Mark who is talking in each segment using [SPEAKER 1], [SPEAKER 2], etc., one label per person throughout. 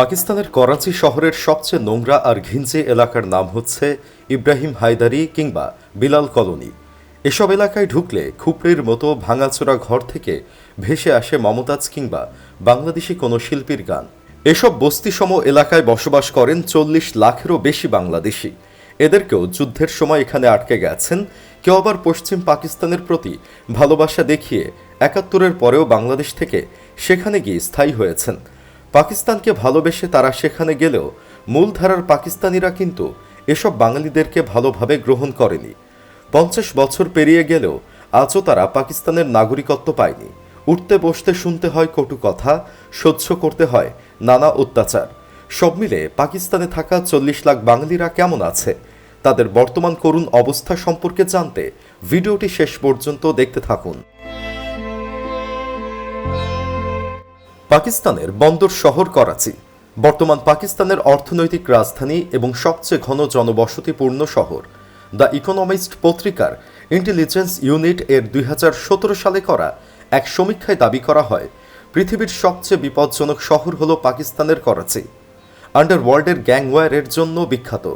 [SPEAKER 1] পাকিস্তানের করাচি শহরের সবচেয়ে নোংরা আর ঘিঞ্জে এলাকার নাম হচ্ছে ইব্রাহিম হায়দারি কিংবা বিলাল কলোনি। এসব এলাকায় ঢুকলে খুপড়ির মতো ভাঙাচোরা ঘর থেকে ভেসে আসে মমতাজ কিংবা বাংলাদেশি কোনো শিল্পীর গান। এসব বস্তিসম এলাকায় বসবাস করেন চল্লিশ লাখেরও বেশি বাংলাদেশি। এদেরকেও যুদ্ধের সময় এখানে আটকে গেছেন। কেউ আবার পশ্চিম পাকিস্তানের প্রতি ভালোবাসা দেখিয়ে একাত্তরের পরেও বাংলাদেশ থেকে সেখানে গিয়ে স্থায়ী হয়েছেন। পাকিস্তানকে ভালোবেসে তারা সেখানে গেলেও মূলধারার পাকিস্তানিরা কিন্তু এসব বাঙালিদেরকে ভালোভাবে গ্রহণ করেনি। পঞ্চাশ বছর পেরিয়ে গেলেও আজও তারা পাকিস্তানের নাগরিকত্ব পায়নি। উঠতে বসতে শুনতে হয় কটু কথা, সহ্য করতে হয় নানা অত্যাচার। সব মিলে পাকিস্তানে থাকা চল্লিশ লাখ বাঙালিরা কেমন আছে? তাদের বর্তমান করুণ অবস্থা সম্পর্কে জানতে ভিডিওটি শেষ পর্যন্ত দেখতে থাকুন। পাকিস্তানের বন্দর শহর করাচি। বর্তমান পাকিস্তানের অর্থনৈতিক রাজধানী এবং সবচেয়ে ঘন জনবসতিপূর্ণ শহর। দ্য ইকোনমিস্ট পত্রিকার ইন্টেলিজেন্স ইউনিট এর দুই হাজার সতেরো সালে করা এক সমীক্ষায় দাবি করা হয়, পৃথিবীর সবচেয়ে বিপজ্জনক শহর হল পাকিস্তানের করাচি। আন্ডারওয়ার্ল্ডের গ্যাংওয়ারের জন্য বিখ্যাত।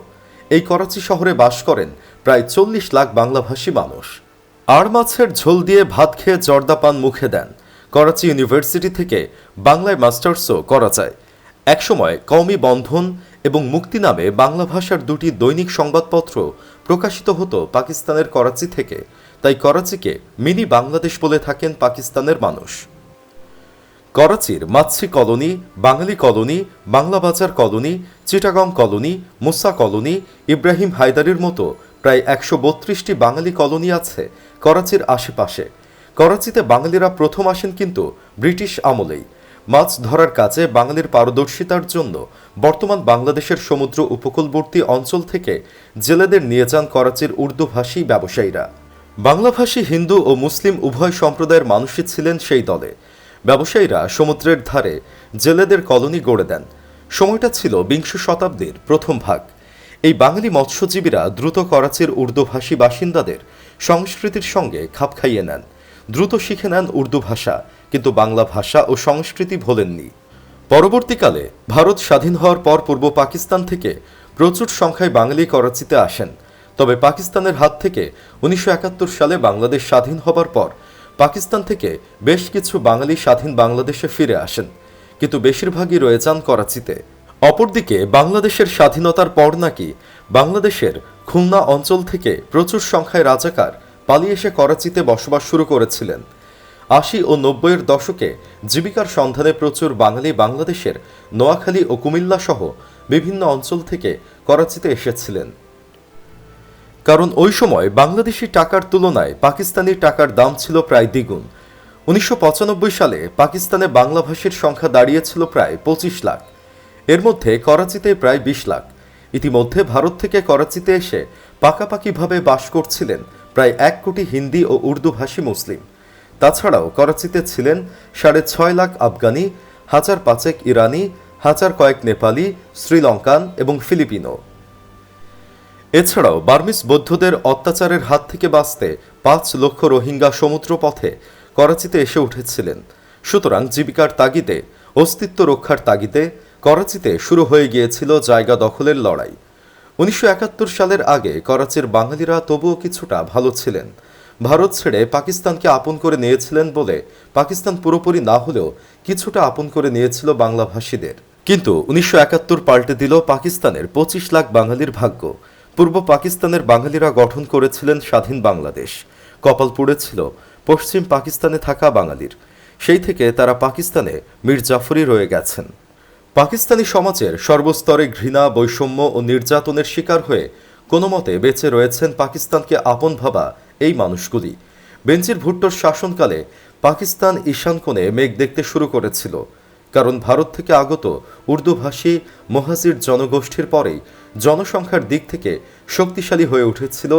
[SPEAKER 1] এই করাচি শহরে বাস করেন প্রায় চল্লিশ লাখ বাংলাভাষী মানুষ। আর মাছের ঝোল দিয়ে ভাত খেয়ে জর্দাপান মুখে দেন। করাচি ইউনিভার্সিটি থেকে বাংলায় মাস্টার্সও করা যায়। একসময় কওমি বন্ধন এবং মুক্তি নামে বাংলা ভাষার দুটি দৈনিক সংবাদপত্র প্রকাশিত হতো পাকিস্তানের করাচি থেকে। তাই করাচিকে মিনি বাংলাদেশ বলে থাকেন পাকিস্তানের মানুষ। করাচির মাতসি colony, Bangali colony, Bangla Bazar colony, Chittagong colony, Musa colony, Ibrahim হায়দারির মতো প্রায় একশো বত্রিশটি বাঙালি কলোনি আছে করাচির আশেপাশে। করাচিতে বাঙালিরা প্রথম আসেন কিন্তু ব্রিটিশ আমলেই। মাছ ধরার কাজে বাঙালির পারদর্শিতার জন্য বর্তমান বাংলাদেশের সমুদ্র উপকূলবর্তী অঞ্চল থেকে জেলেদের নিয়ে যান করাচির উর্দুভাষী ব্যবসায়ীরা। বাংলাভাষী হিন্দু ও মুসলিম উভয় সম্প্রদায়ের মানুষই ছিলেন সেই দলে। ব্যবসায়ীরা সমুদ্রের ধারে জেলেদের কলোনি গড়ে দেন। সময়টা ছিল বিংশ শতাব্দীর প্রথম ভাগ। এই বাঙালি মৎস্যজীবীরা দ্রুত করাচির উর্দুভাষী বাসিন্দাদের সংস্কৃতির সঙ্গে খাপ খাইয়ে নেন। দ্রুত শিখে নেন উর্দু ভাষা, কিন্তু বাংলা ভাষা ও সংস্কৃতি ভোলেননি। পরবর্তীকালে ভারত স্বাধীন হওয়ার পর পূর্ব পাকিস্তান থেকে প্রচুর সংখ্যায় বাঙালি করাচিতে আসেন। তবে পাকিস্তানের হাত থেকে উনিশশো একাত্তর সালে বাংলাদেশ স্বাধীন হবার পর পাকিস্তান থেকে বেশ কিছু বাঙালি স্বাধীন বাংলাদেশে ফিরে আসেন, কিন্তু বেশিরভাগই রয়ে যান করাচিতে। অপরদিকে বাংলাদেশের স্বাধীনতার পর নাকি বাংলাদেশের খুলনা অঞ্চল থেকে প্রচুর সংখ্যায় রাজাকার পালিয়ে এসে করাচিতে বসবাস শুরু করেছিলেন। আশি ও নব্বইয়ের দশকে জীবিকার সন্ধানে প্রচুর বাঙালি বাংলাদেশের নোয়াখালী ও কুমিল্লা সহ বিভিন্ন অঞ্চল থেকে করাচিতে এসেছিলেন। কারণ ওই সময় বাংলাদেশি টাকার তুলনায় পাকিস্তানি টাকার দাম ছিল প্রায় দ্বিগুণ। উনিশশো পঁচানব্বই সালে পাকিস্তানে বাংলাভাষীর সংখ্যা দাঁড়িয়েছিল প্রায় পঁচিশ লাখ। এর মধ্যে করাচিতে প্রায় বিশ লাখ। ইতিমধ্যে ভারত থেকে করাচিতে এসে পাকাপাকিভাবে বাস করছিলেন প্রায় এক কোটি হিন্দি ও উর্দুভাষী মুসলিম। তাছাড়াও করাচিতে ছিলেন সাড়ে ছয় লাখ আফগানি, হাজার পাঁচেক ইরানি, হাজার কয়েক নেপালি, শ্রীলঙ্কান এবং ফিলিপিনো। এছাড়াও বার্মিস বৌদ্ধদের অত্যাচারের হাত থেকে বাঁচতে পাঁচ লক্ষ রোহিঙ্গা সমুদ্র পথে করাচিতে এসে উঠেছিলেন। সুতরাং জীবিকার তাগিদে, অস্তিত্ব রক্ষার তাগিদে করাচিতে শুরু হয়ে গিয়েছিল জায়গা দখলের লড়াই। উনিশশো একাত্তর সালের আগে করাচির বাঙালিরা তবুও কিছুটা ভালো ছিলেন। ভারত ছেড়ে পাকিস্তানকে আপন করে নিয়েছিলেন বলে পাকিস্তান পুরোপুরি না হলেও কিছুটা আপন করে নিয়েছিল বাংলাভাষীদের। কিন্তু উনিশশো একাত্তর পাল্টে দিল পাকিস্তানের পঁচিশ লাখ বাঙালির ভাগ্য। পূর্ব পাকিস্তানের বাঙালিরা গঠন করেছিলেন স্বাধীন বাংলাদেশ। কপাল পুড়েছিল পশ্চিম পাকিস্তানে থাকা বাঙালির। সেই থেকে তারা পাকিস্তানে মীর জাফরি রয়ে গেছেন। পাকিস্তানি সমাজের সর্বস্তরে ঘৃণা, বৈষম্য ও নির্যাতনের শিকার হয়ে কোনো মতে বেঁচে রয়েছেন পাকিস্তানকে আপন ভাবা এই মানুষগুলি। বেঞ্জির ভুট্টোর শাসনকালে পাকিস্তান ঈশান কোণে মেঘ দেখতে শুরু করেছিল, কারণ ভারত থেকে আগত উর্দুভাষী মহাজির জনগোষ্ঠীর পরেই জনসংখ্যার দিক থেকে শক্তিশালী হয়ে উঠেছিল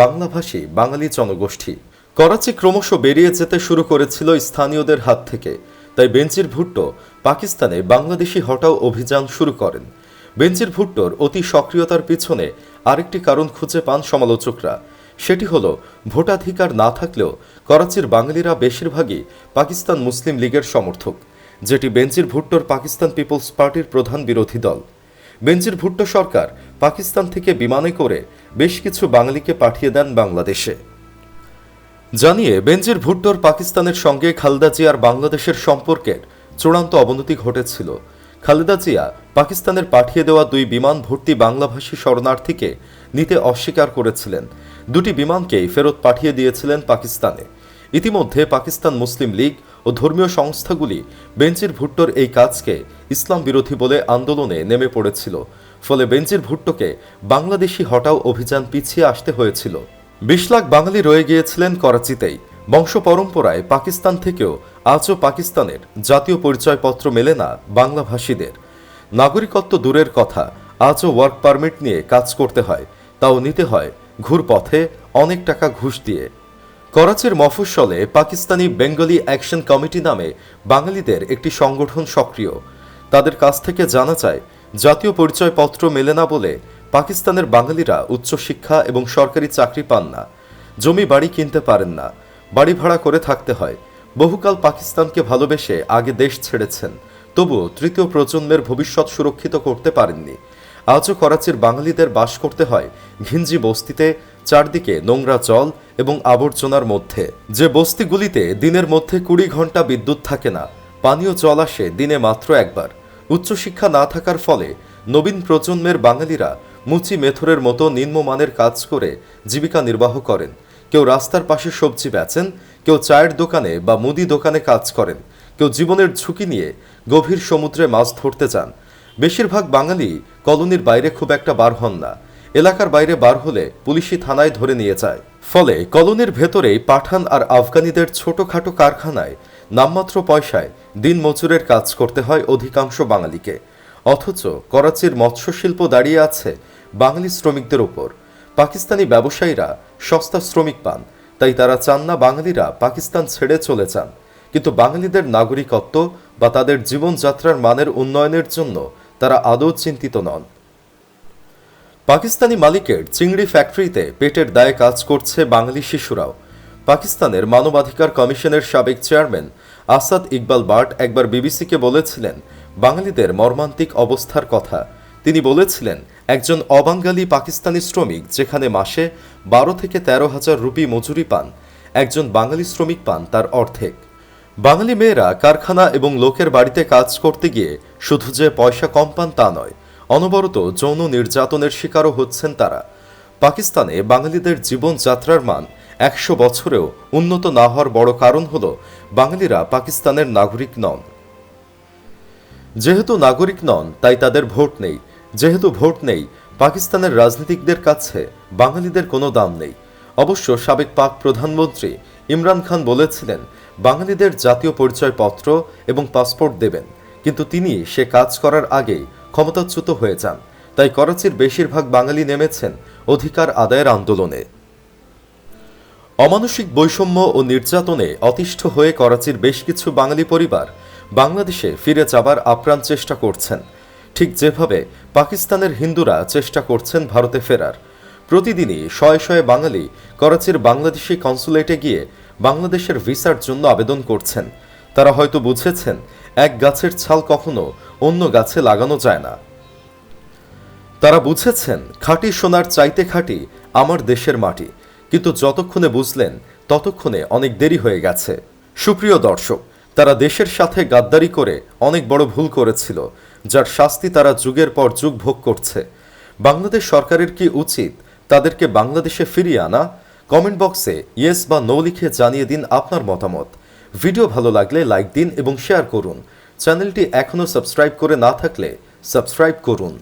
[SPEAKER 1] বাংলাভাষী বাঙালি জনগোষ্ঠী। করাচি ক্রমশ বেরিয়ে যেতে শুরু করেছিল স্থানীয়দের হাত থেকে। তাই বেঞ্চির ভুট্টো পাকিস্তানে বাংলাদেশি হটাও অভিযান শুরু করেন। বেঞ্জির ভুট্টোর অতি সক্রিয়তার পিছনে আরেকটি কারণ খুঁজে পান সমালোচকরা। সেটি হলো, ভোটাধিকার না থাকলেও করাচির বাঙালিরা বেশিরভাগই পাকিস্তান মুসলিম লীগের সমর্থক, যেটি বেনজির ভুট্টোর পাকিস্তান পিপলস পার্টির প্রধান বিরোধী দল। বেনজির ভুট্টো সরকার পাকিস্তান থেকে বিমানে করে বেশ কিছু বাঙালিকে পাঠিয়ে দেন বাংলাদেশে। জানিয়ে বেনজির ভুট্টোর পাকিস্তানের সঙ্গে খালেদা জিয়ার বাংলাদেশের সম্পর্কের চূড়ান্ত অবনতি ঘটেছিল। খালেদা জিয়া পাকিস্তানের পাঠিয়ে দেওয়া দুই বিমান ভর্তি বাংলাভাষী শরণার্থীকে নিতে অস্বীকার করেছিলেন। দুটি বিমানকেই ফেরত পাঠিয়ে দিয়েছিলেন পাকিস্তানে। ইতিমধ্যে পাকিস্তান মুসলিম লীগ ও ধর্মীয় সংস্থাগুলি বেঞ্জির ভুট্টোর এই কাজকে ইসলাম বিরোধী বলে আন্দোলনে নেমে পড়েছিল। ফলে বেঞ্জির ভুট্টোকে বাংলাদেশি হটাও অভিযান পিছিয়ে আসতে হয়েছিল। বিশ লাখ বাঙালি রয়ে গিয়েছিলেন করাচিতেই। বংশ পরম্পরায় পাকিস্তান থেকেও আজও পাকিস্তানের জাতীয় পরিচয়পত্র মেলে না বাংলাভাষীদের। নাগরিকত্ব দূরের কথা, আজও ওয়ার্ক পারমিট নিয়ে কাজ করতে হয়, তাও নিতে হয় ঘুরপথে অনেক টাকা ঘুষ দিয়ে। করাচির মফস্বলে পাকিস্তানি বেঙ্গলি অ্যাকশন কমিটি নামে বাঙালিদের একটি সংগঠন সক্রিয়। তাদের কাছ থেকে জানা যায়, জাতীয় পরিচয়পত্র মেলে না বলে পাকিস্তানের বাঙালিরা উচ্চশিক্ষা এবং সরকারি চাকরি পান না। জমি, বাড়ি কিনতে পারেন না। বাড়ি ভাড়া করে থাকতে হয়। বহুকাল পাকিস্তানকে ভালোবেসে আগে দেশ ছেড়েছেন। তবুও তৃতীয় প্রজন্মের ভবিষ্যৎ সুরক্ষিত করতে পারেননি। আজও করাচির বাঙালিদের বাস করতে হয় ঘিঞ্জি বস্তিতে, চারদিকে নোংরা জল এবং আবর্জনার মধ্যে। যে বস্তিগুলিতে দিনের মধ্যে কুড়ি ঘণ্টা বিদ্যুৎ থাকে না, পানীয় জল আসে দিনে মাত্র একবার। উচ্চশিক্ষা না থাকার ফলে নবীন প্রজন্মের বাঙালিরা মুচি মেথরের মতো নিম্নমানের কাজ করে জীবিকা নির্বাহ করেন। কেউ রাস্তার পাশে সবজি বেচেন, কেউ চায়ের দোকানে বা মুদি দোকানে কাজ করেন, কেউ জীবনের ঝুঁকি নিয়ে গভীর সমুদ্রে মাছ ধরতে যান। বেশিরভাগ বাঙালি কলোনির বাইরে খুব একটা বার হন না। এলাকার বাইরে বার হলে পুলিশি থানায় ধরে নিয়ে যায়। ফলে কলোনির ভেতরেই পাঠান আর আফগানিদের ছোটখাটো কারখানায় নামমাত্র পয়সায় দিন মজুরের কাজ করতে হয় অধিকাংশ বাঙালিকে। অথচ করাচির মৎস্যশিল্প দাঁড়িয়ে আছে বাঙালি শ্রমিকদের উপর পাকিস্তানি ব্যবসায়ীরা সস্তা শ্রমিক পান, তাই তারা চান না বাঙালিরা পাকিস্তান ছেড়ে চলে যান। কিন্তু বাঙালিদের নাগরিকত্ব বা তাদের জীবনযাত্রার মানের উন্নয়নের জন্য তারা আদৌ চিন্তিত নন। পাকিস্তানি মালিকের চিংড়ি ফ্যাক্টরিতে পেটের দায়ে কাজ করছে বাঙালি শিশুরাও। পাকিস্তানের মানবাধিকার কমিশনের সাবেক চেয়ারম্যান আসাদ ইকবাল বাট একবার বিবিসিকে বলেছিলেন, বাঙালিদের মর্মান্তিক অবস্থার কথা। তিনি বলেছিলেন, একজন অবাঙ্গালি পাকিস্তানি শ্রমিক যেখানে মাসে বারো থেকে তেরো হাজার রুপি মজুরি পান, একজন বাঙালি শ্রমিক পান তার অর্ধেক। বাঙালি মেয়েরা কারখানা এবং লোকের বাড়িতে কাজ করতে গিয়ে শুধু যে পয়সা কম পান তা নয়, অনবরত যৌন নির্যাতনের শিকারও হচ্ছেন তারা। পাকিস্তানে বাঙালিদের জীবনযাত্রার মান একশো বছরেও উন্নত না হওয়ার বড় কারণ হল বাঙালিরা পাকিস্তানের নাগরিক নন। যেহেতু নাগরিক নন, তাই তাদের ভোট নেই। যেহেতু ভোট নেই, পাকিস্তানের রাজনীতিকদের কাছে বাঙালিদের কোনো দাম নেই। অবশ্য সাবেক পাক প্রধানমন্ত্রী ইমরান খান বলেছিলেন, বাঙালিদের জাতীয় পরিচয়পত্র এবং পাসপোর্ট দেবেন, কিন্তু তিনি সে কাজ করার আগেই ক্ষমতাচ্যুত হয়ে যান। তাই করাচির বেশিরভাগ বাঙালি নেমেছেন অধিকার আদায়ের আন্দোলনে। অমানসিক বৈষম্য ও নির্যাতনে অতিষ্ঠ হয়ে করাচির বেশ কিছু বাঙালি পরিবার বাংলাদেশে ফিরে যাবার আপ্রাণ চেষ্টা করছেন। ঠিক যেভাবে পাকিস্তানের হিন্দুরা চেষ্টা করছেন ভারতে ফেরার, প্রতিদিনই শয়ে শয়ে বাঙালি করাচির বাংলাদেশি কনসুলেটে গিয়ে বাংলাদেশের ভিসার জন্য আবেদন করছেন। তারা হয়তো বুঝেছেন, এক গাছের ছাল কখনো অন্য গাছে লাগানো যায় না। তারা বুঝেছেন, খাঁটি সোনার চাইতে খাঁটি আমার দেশের মাটি, কিন্তু যতক্ষণে বুঝলেন, ততক্ষণে অনেক দেরি হয়ে গেছে। সুপ্রিয় দর্শক, তারা দেশের সাথে গাদ্দারি করে অনেক বড় ভুল করেছিল যার শাস্তি তারা যুগের পর যুগ ভোগ করছে। বাংলাদেশ সরকারের কি উচিত তাদেরকে বাংলাদেশে ফিরিয়ে আনা? কমেন্ট বক্সে ইয়েস বা নো লিখে জানিয়ে দিন আপনার মতামত। ভিডিও ভালো লাগলে লাইক দিন এবং শেয়ার করুন। চ্যানেলটি এখনও সাবস্ক্রাইব করে না থাকলে সাবস্ক্রাইব করুন।